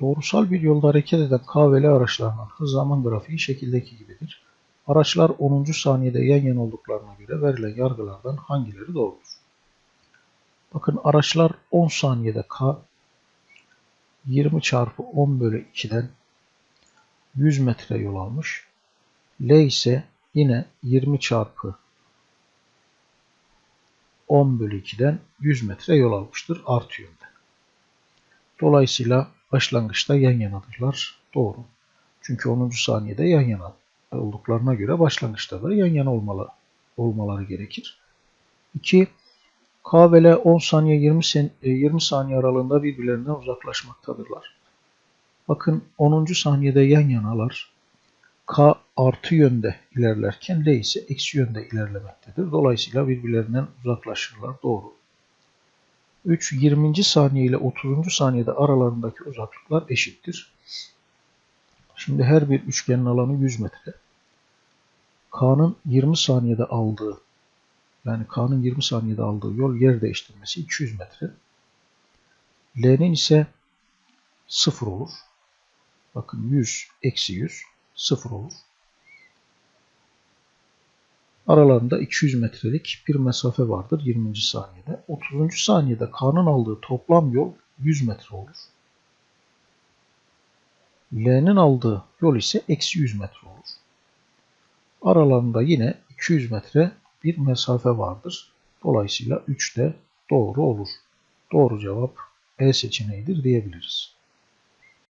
Doğrusal bir yolda hareket eden K ve L araçlarının hız zaman grafiği şekildeki gibidir. Araçlar 10. saniyede yan yana olduklarına göre verilen yargılardan hangileri doğrudur? Bakın araçlar 10 saniyede K 20 çarpı 10 bölü 2'den 100 metre yol almış. L ise yine 20 çarpı 10 bölü 2'den 100 metre yol almıştır artı yönde. Dolayısıyla başlangıçta yan yanadırlar. Doğru. Çünkü 10. saniyede yan yana olduklarına göre başlangıçta da yan yana olmalı, olmaları gerekir. 2. K ve L 10 saniye 20, sen, 20 saniye aralığında birbirlerinden uzaklaşmaktadırlar. Bakın 10. saniyede yan yanalar. K artı yönde ilerlerken L ise eksi yönde ilerlemektedir. Dolayısıyla birbirlerinden uzaklaşırlar. Doğru. 3. 20. saniye ile 30. saniyede aralarındaki uzaklıklar eşittir. Şimdi her bir üçgenin alanı 100 metre. K'nın 20 saniyede aldığı yani K'nın 20 saniyede aldığı yol yer değiştirmesi 200 metre. L'nin ise 0 olur. Bakın 100 eksi 100 0 olur. Aralarında 200 metrelik bir mesafe vardır 20. saniyede. 30. saniyede K'nın aldığı toplam yol 100 metre olur. L'nin aldığı yol ise eksi 100 metre olur. Aralarında yine 200 metre bir mesafe vardır. Dolayısıyla 3 de doğru olur. Doğru cevap E seçeneğidir diyebiliriz.